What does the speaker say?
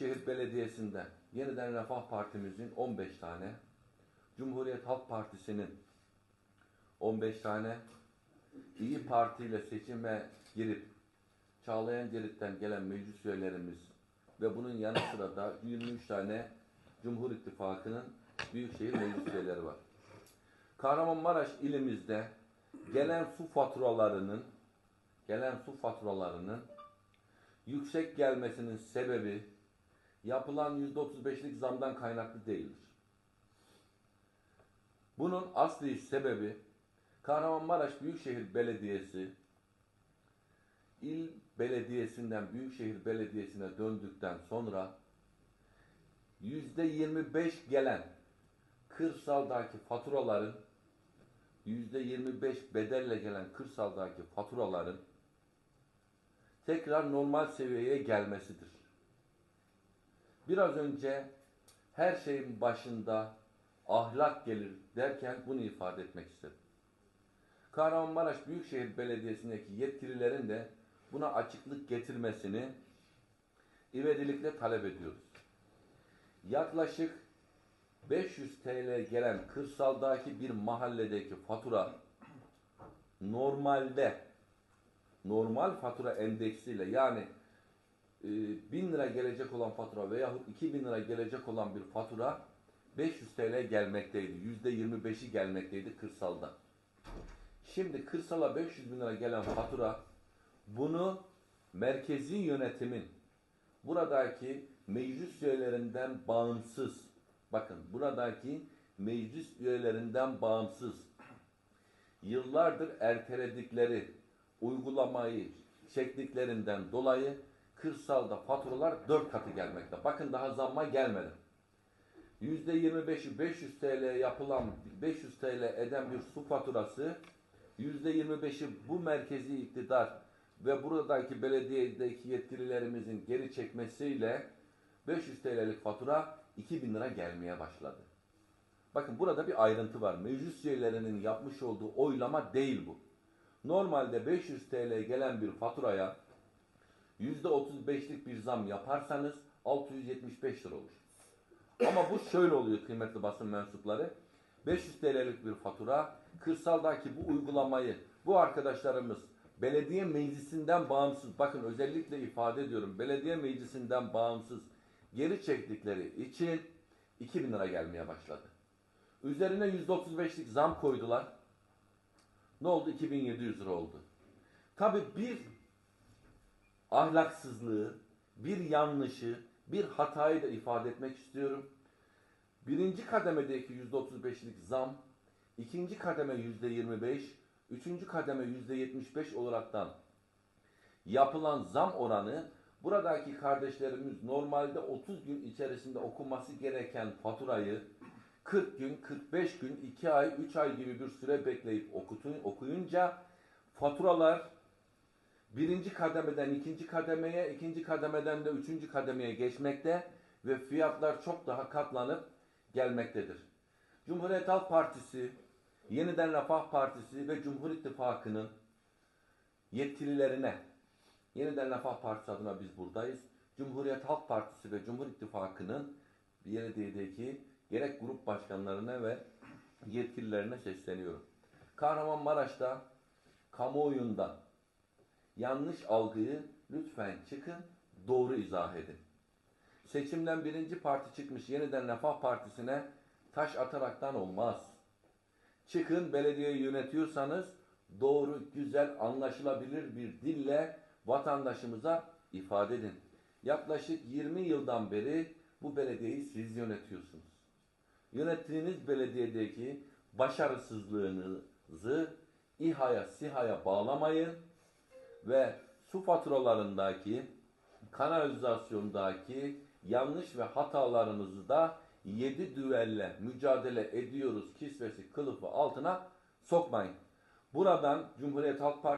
Şehir Belediyesi'nde yeniden Refah Partimizin 15 tane, Cumhuriyet Halk Partisi'nin 15 tane, İyi Parti ile seçime girip Çağlayan Cerit'ten gelen meclis üyelerimiz ve bunun yanı sıra da 23 tane Cumhur İttifakı'nın Büyükşehir Meclis üyeleri var. Kahramanmaraş ilimizde gelen su faturalarının gelen su faturalarının yüksek gelmesinin sebebi yapılan %35'lik zamdan kaynaklı değildir. Bunun asli sebebi Kahramanmaraş Büyükşehir Belediyesi il belediyesinden Büyükşehir Belediyesi'ne döndükten sonra %25 gelen kırsaldaki faturaların %25 bedelle gelen kırsaldaki faturaların tekrar normal seviyeye gelmesidir. Biraz önce her şeyin başında ahlak gelir derken bunu ifade etmek istedim. Kahramanmaraş Büyükşehir Belediyesi'ndeki yetkililerin de buna açıklık getirmesini ivedilikle talep ediyoruz. Yaklaşık 500 TL gelen kırsaldaki bir mahalledeki fatura normalde normal fatura endeksiyle yani 1000 lira gelecek olan fatura veyahut 2000 lira gelecek olan bir fatura 500 TL gelmekteydi. %25'i gelmekteydi kırsalda. Şimdi kırsala 500 bin lira gelen fatura bunu merkezi yönetimin buradaki meclis üyelerinden bağımsız bakın buradaki meclis üyelerinden bağımsız yıllardır erteledikleri uygulamayı çektiklerinden dolayı kırsalda faturalar 4 katı gelmekte. Bakın daha zamma gelmedi. %25'i 500 TL yapılan 500 TL eden bir su faturası %25'i bu merkezi iktidar ve buradaki belediyedeki yetkililerimizin geri çekmesiyle 500 TL'lik fatura 2000 lira gelmeye başladı. Bakın burada bir ayrıntı var. Meclis üyelerinin yapmış olduğu oylama değil bu. Normalde 500 TL gelen bir faturaya %35'lik bir zam yaparsanız 675 lira olur. Ama bu şöyle oluyor kıymetli basın mensupları. 500 TL'lik bir fatura, kırsaldaki bu uygulamayı bu arkadaşlarımız belediye meclisinden bağımsız, bakın özellikle ifade ediyorum, belediye meclisinden bağımsız geri çektikleri için 2000 lira gelmeye başladı. Üzerine %35'lik zam koydular. Ne oldu? 2700 lira oldu. Tabi bir ahlaksızlığı, bir yanlışı, bir hatayı da ifade etmek istiyorum. Birinci kademedeki %35'lik zam, ikinci kademe %25, üçüncü kademe %75 olaraktan yapılan zam oranı buradaki kardeşlerimiz normalde 30 gün içerisinde okunması gereken faturayı 40 gün, 45 gün, 2 ay, 3 ay gibi bir süre bekleyip okutun, okuyunca faturalar birinci kademeden ikinci kademeye, ikinci kademeden de üçüncü kademeye geçmekte ve fiyatlar çok daha katlanıp gelmektedir. Cumhuriyet Halk Partisi, Yeniden Refah Partisi ve Cumhur İttifakı'nın yetkililerine, Yeniden Refah Partisi adına biz buradayız. Cumhuriyet Halk Partisi ve Cumhur İttifakı'nın belediyedeki gerek grup başkanlarına ve yetkililerine sesleniyorum. Kahramanmaraş'ta kamuoyundan yanlış algıyı lütfen çıkın, doğru izah edin. Seçimden birinci parti çıkmış yeniden Refah Partisi'ne taş ataraktan olmaz. Çıkın belediyeyi yönetiyorsanız doğru, güzel, anlaşılabilir bir dille vatandaşımıza ifade edin. Yaklaşık 20 yıldan beri bu belediyeyi siz yönetiyorsunuz. Yönettiğiniz belediyedeki başarısızlığınızı İHA'ya, SİHA'ya bağlamayın ve su faturalarındaki, kanalizasyondaki yanlış ve hatalarınızı da yedi düvelle mücadele ediyoruz kisvesi kılıfı altına sokmayın. Buradan Cumhuriyet Halk Partisi